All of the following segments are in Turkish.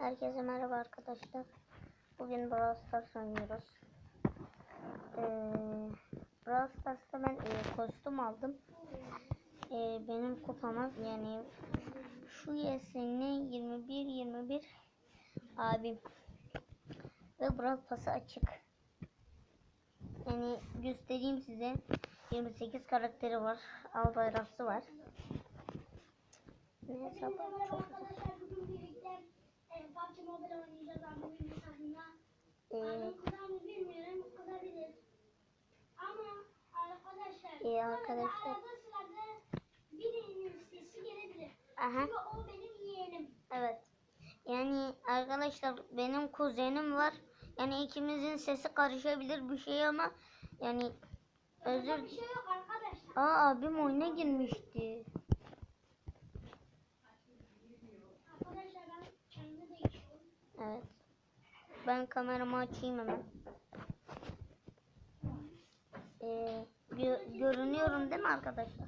Herkese merhaba arkadaşlar. Bugün Brawl Stars oynuyoruz. Ee, Brawl Stars'ta ben e, kostüm aldım. Ee, benim kupama yani şu yesenli 21 21 abim. Ve Brawl Pass'ı açık. Yani göstereyim size. 28 karakteri var. Al bayrakçı var. Ne hesabı çok güzel. E, PUBG Mobile oynayacağız abimin hesabında. Ee, Abim kızarını bilmiyorum, kızabilir. Ama arkadaşlar, İyi arkadaşlar. arada sırada birinin sesi gelebilir. aha. Çünkü o benim yeğenim. Evet. Yani arkadaşlar benim kuzenim var. Yani ikimizin sesi karışabilir bir şey ama yani özür Özür... Bir şey yok arkadaşlar. Aa abim oyuna girmişti. Arkadaşlar ben kendimi değişiyorum. Evet. Ben kameramı açayım hemen. Ee, gö- görünüyorum değil mi arkadaşlar?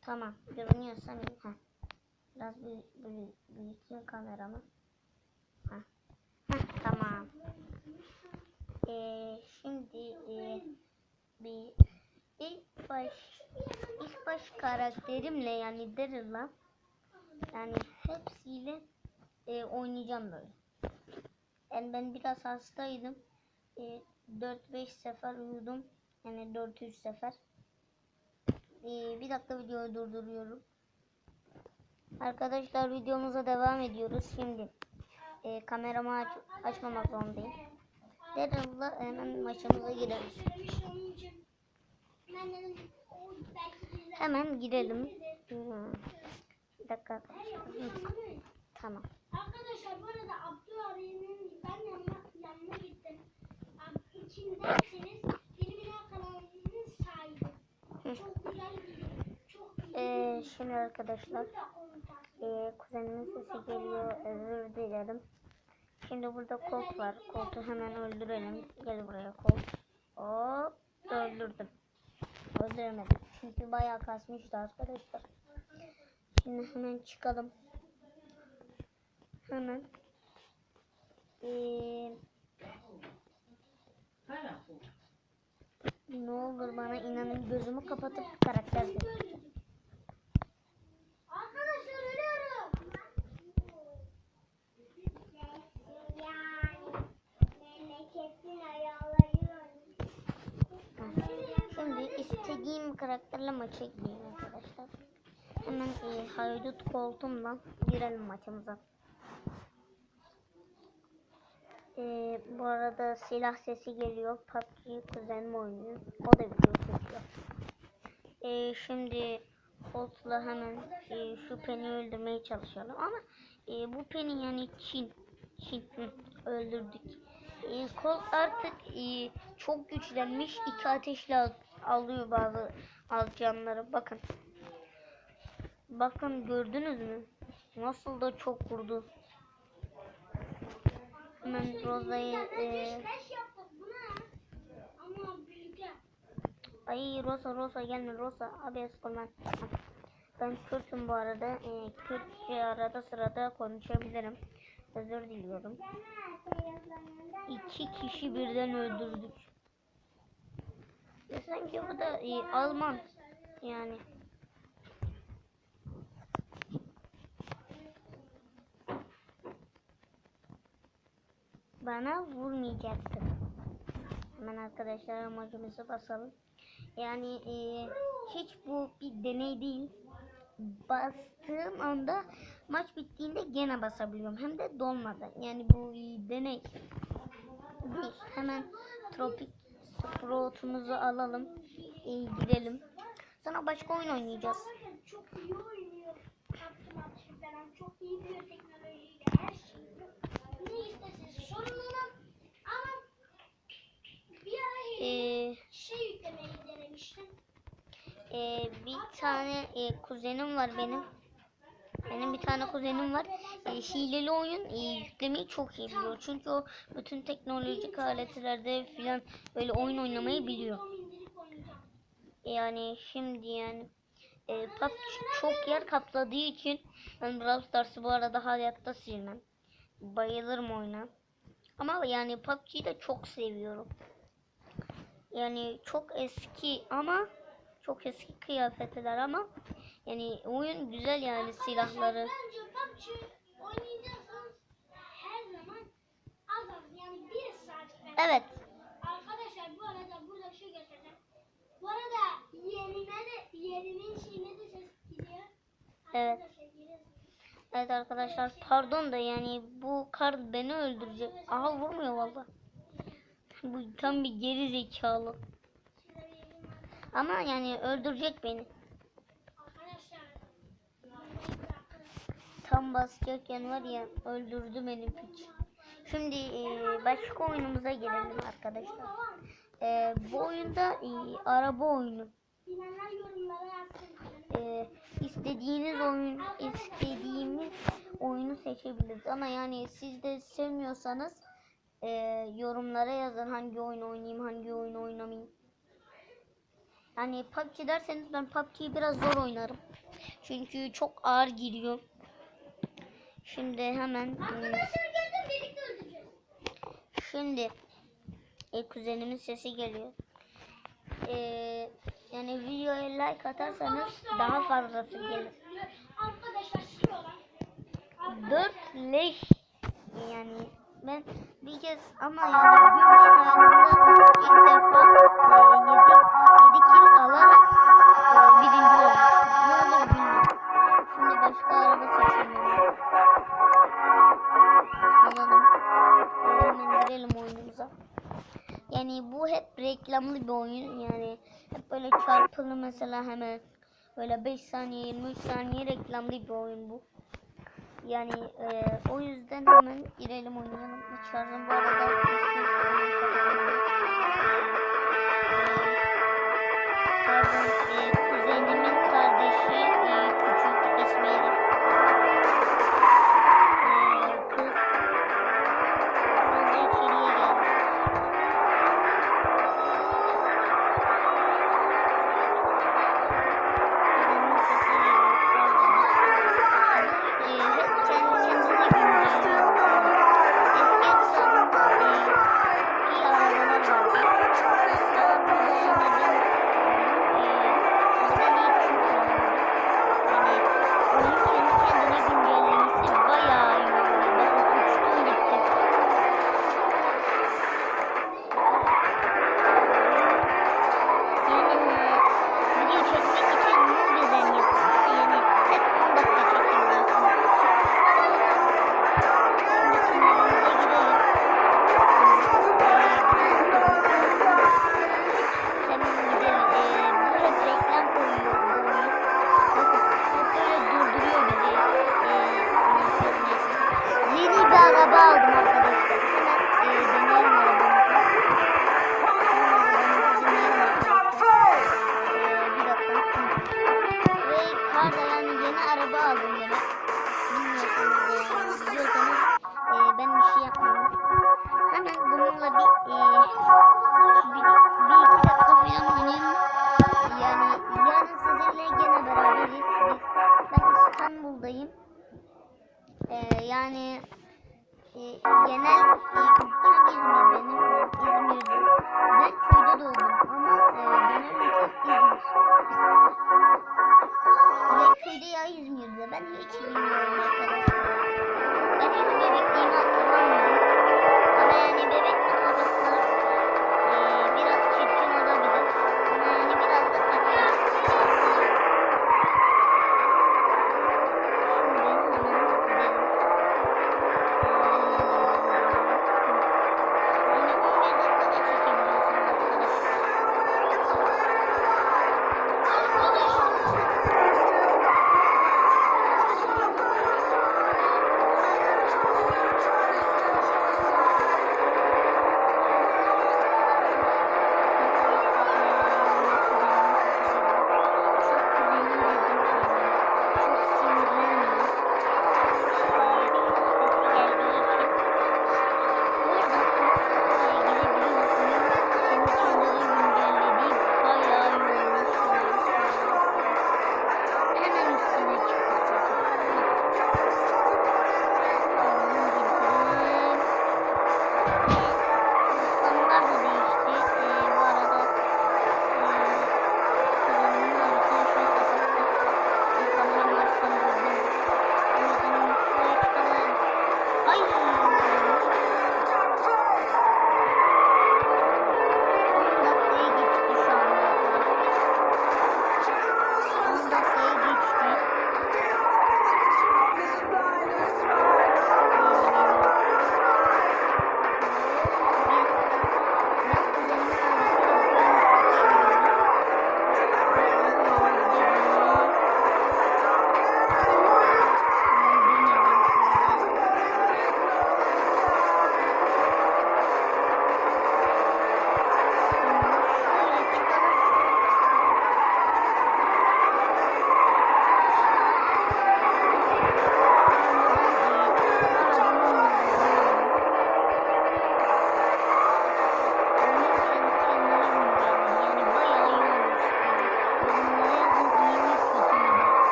Tamam. Görünüyorsam iyi. Heh. Biraz büyü- büyü- büyüteyim kameramı. Heh. Heh, tamam. Ee, şimdi e, bir ilk baş ilk baş karakterimle yani Daryl'la yani hepsiyle e, oynayacağım böyle. Yani ben biraz hastaydım. E, 4-5 sefer uyudum. Yani 400 sefer. E, bir dakika videoyu durduruyorum. Arkadaşlar videomuza devam ediyoruz. Şimdi e, kameramı aç açmamak zorundayım. Daryl'la hemen maçımıza gireriz. Hemen girelim. Hmm. Bir dakika Hı. Tamam. Arkadaşlar bu arada abimin ben yanına, yanına gittim. Ab, içindenseniz benim bina kanalının sahibi. Çok güzel bir çok Ee, bir şimdi arkadaşlar e, kuzenimin sesi geliyor. Özür dilerim. Şimdi burada Colt var. Colt'u hemen öldürelim. Gel buraya Colt. Hop öldürdüm. Öldüremedim. Çünkü bayağı kasmıştı arkadaşlar. Şimdi hemen çıkalım. Hemen. Ee, ne olur bana inanın gözümü kapatıp karakter ayarları Şimdi istediğim karakterle maça gireyim arkadaşlar. Hemen e, haydut koltuğumla girelim maçımıza. E, bu arada silah sesi geliyor. PUBG kuzenim oynuyor. O da video çekiyor. E, şimdi Colt'la hemen e, şu Pen'i öldürmeye çalışalım. Ama e, bu Pen'i yani Çin. Çin. Hı, öldürdük. E, Colt artık e, çok güçlenmiş. iki ateşle al- alıyor bazı alcanları. Bakın. Bakın gördünüz mü? Nasıl da çok vurdu. Hemen Rosa'yı e. Ay Rosa Rosa gelme Rosa abi eskolman. Ben Kürt'üm bu arada. E, Kürtçe arada sırada konuşabilirim. Özür diliyorum. İki kişi birden öldürdük. Ya sanki bu da e, Alman. Yani. Bana vurmayacaktı. Hemen arkadaşlar amacımızı basalım. Yani e, hiç bu bir deney değil. Bastığım anda maç bittiğinde gene basabiliyorum. Hem de dolmadan. Yani bu e, deney değil. Hemen tropik sproutumuzu alalım. E, gidelim. Sonra başka oyun oynayacağız. Çok iyi oynuyor. Çok iyi bir teknolojiyle her şey. Ne istesiniz sorun ona. Ama bir ara E, şey yüklemeyi denemiştim. e, bir tane e, kuzenim var benim. Benim bir tane kuzenim var. E, hileli oyun e, yüklemeyi çok iyi biliyor. Çünkü o bütün teknolojik aletlerde filan böyle oyun oynamayı biliyor. Oynayacağım. Yani şimdi yani e, PUBG çok yer kapladığı için ben Brawl Stars'ı bu arada hayatta silmem. Bayılırım oyuna. Ama yani PUBG'yi de çok seviyorum. Yani çok eski ama çok eski kıyafetler ama yani oyun güzel yani silahları. Bence PUBG oynayacaksanız her zaman az az yani bir saat falan. Evet. Arkadaşlar bu arada burada şey göstereceğim. Bu arada yerine de yerinin şeyine de ses gidiyor. Evet. Evet arkadaşlar pardon da yani bu kar beni öldürecek. Aha vurmuyor valla. Bu tam bir geri zekalı. Ama yani öldürecek beni. Tam basacakken var ya öldürdü beni piç. Şimdi e, başka oyunumuza gelelim arkadaşlar. E, bu oyunda e, araba oyunu. E, istediğiniz oyun, istediğimiz oyunu seçebiliriz. Ama yani siz de sevmiyorsanız e, yorumlara yazın hangi oyun oynayayım, hangi oyun oynamayayım. Yani PUBG derseniz ben PUBG'yi biraz zor oynarım. Çünkü çok ağır giriyor. Şimdi hemen hmm, Arkadaşlar geldim birlikte öldüreceğiz. Şimdi e, kuzenimin sesi geliyor. E, yani videoya like atarsanız daha fazlası gelir. Arkadaşlar şuralar. 4 leş yani ben bir kez ama yani günlük hayatımda ilk defa e, 7, 7 kill alarak e, birinci olmuşum. Ne olur bilmiyorum. Şimdi başka araba seçelim. Alalım. Hemen girelim oyunumuza. Yani bu hep reklamlı bir oyun. Çarpılı mesela hemen böyle 5 saniye 23 saniye reklamlı bir oyun bu. Yani e, o yüzden hemen girelim oynayalım. Şarjım bu arada e, kuzenimin kardeşi e, küçük ismi yeni araba aldım demek. Bilmiyorsanız e, biliyorsanız e, ben bir şey yapmadım. Hemen bununla bir e, bir, bir iki dakika falan oynayalım. Yani yarın sizinle gene beraberiz. Ben İstanbul'dayım. E, yani e, genel e, ülkem İzmir benim. Ben İzmir'deyim. Ben köyde doğdum ama e, genel ülkem İzmir.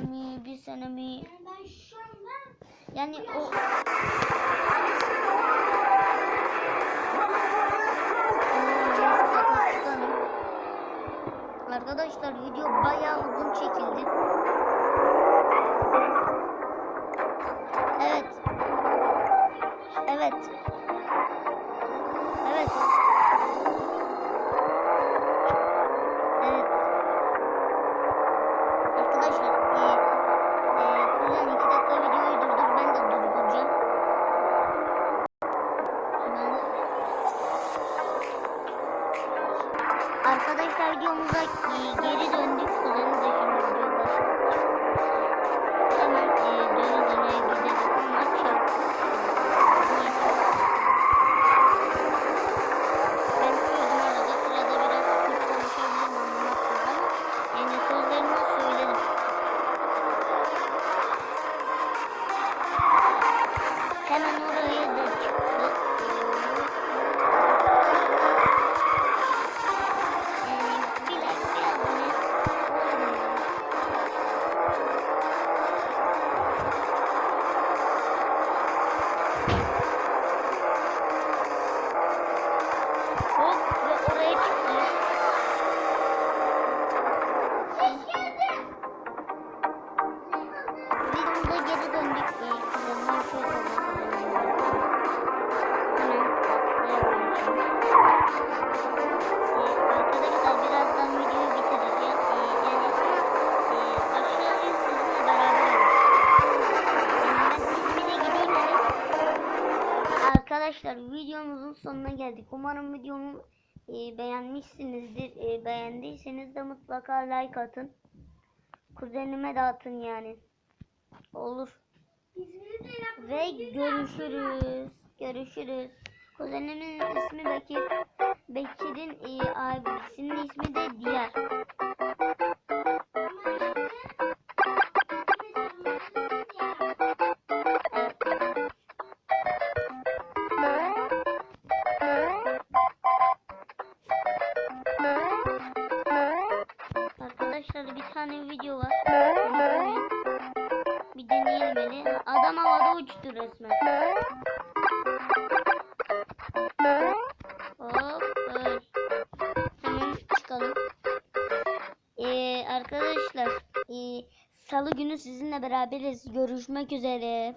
sene mi, bir sene mi? Yani o... Arkadaşlar video bayağı uzun çekildi. geldik. Umarım videomu e, beğenmişsinizdir. E, beğendiyseniz de mutlaka like atın. Kuzenime de atın yani. Olur. Ve görüşürüz. Görüşürüz. Kuzenimin ismi Bekir. Bekir'in e, abisinin ismi de Diyar. uçtu resmen. Hop. Öl. Hemen çıkalım. Ee, arkadaşlar. E, Salı günü sizinle beraberiz. Görüşmek üzere.